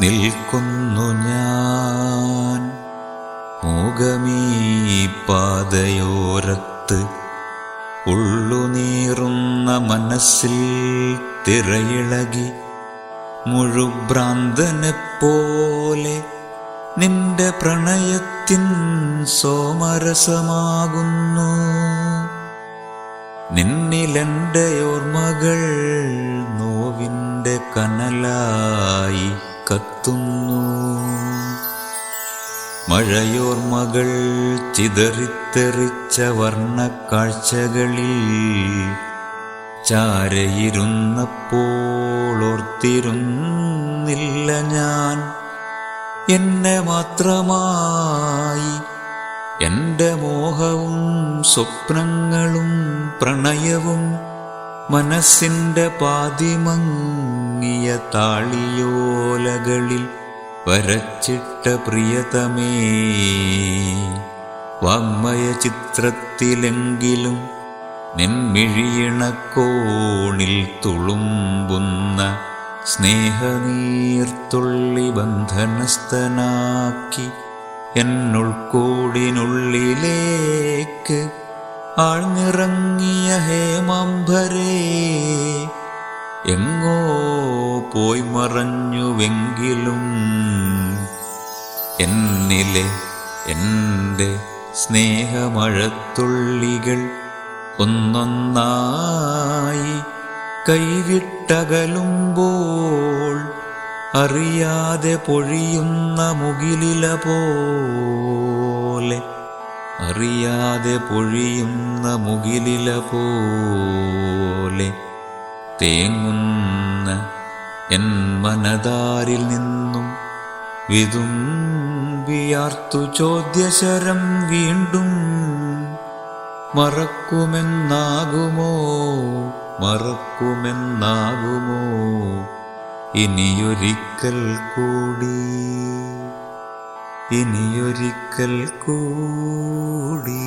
നിൽക്കുന്നു ഞാൻ. മൂകമീ പാതയോരത്ത് ഉള്ളുനീറുന്ന മനസ്സിൽ തിരയിളകി മുഴുഭ്രാന്തനെ പോലെ നിന്റെ പ്രണയത്തിൻ സോമരസമാകുന്നു. നിന്നിലെന്റെ ഓർമ്മകൾ നോവിന്റെ കനലായി കത്തുന്നു. മഴയോർമകൾ ചിതറിത്തെറിച്ച വർണക്കാഴ്ചകളിൽ ചാരയിരുന്നപ്പോൾ ഓർത്തിരുന്നില്ല ഞാൻ. എന്നെ മാത്രമായി എന്റെ മോഹവും സ്വപ്നങ്ങളും പ്രണയവും മനസ്സിന്റെ പാതിമങ്ങിയ താളിയോലകളിൽ വരച്ചിട്ട പ്രിയതമേ. വാങ്മയ ചിത്രത്തിലെങ്കിലും നിൻമിഴിയിണക്കോണിൽ തുളുമ്പുന്ന സ്നേഹനീർത്തുള്ളി ബന്ധനസ്ഥനാക്കി എന്നുൾക്കൂടിനുള്ളിലേക്ക് ആഴ്ന്നിറങ്ങിയ ഹേമാംബരേ. എങ്ങോ പോയി മറഞ്ഞുവെങ്കിലും എന്നിലെ എന്റെ സ്നേഹമഴത്തുള്ളികൾ ഒന്നൊന്നായി കൈവിട്ടകലുമ്പോൾ അറിയാതെ പൊഴിയുന്ന മുകിലില പോലെ അറിയാതെ പൊഴിയുന്ന മുകിലില പോലെ തേങ്ങുന്ന എൻ മനതാരിൽ നിന്നും വിതുമ്പിയാർത്തു ചോദ്യശരം വീണ്ടും മറക്കുമെന്നാകുമോ? മറക്കുമെന്നാകുമോ? ഇനിയൊരിക്കൽ കൂടി ഇനിയൊരിക്കൽ കൂടി.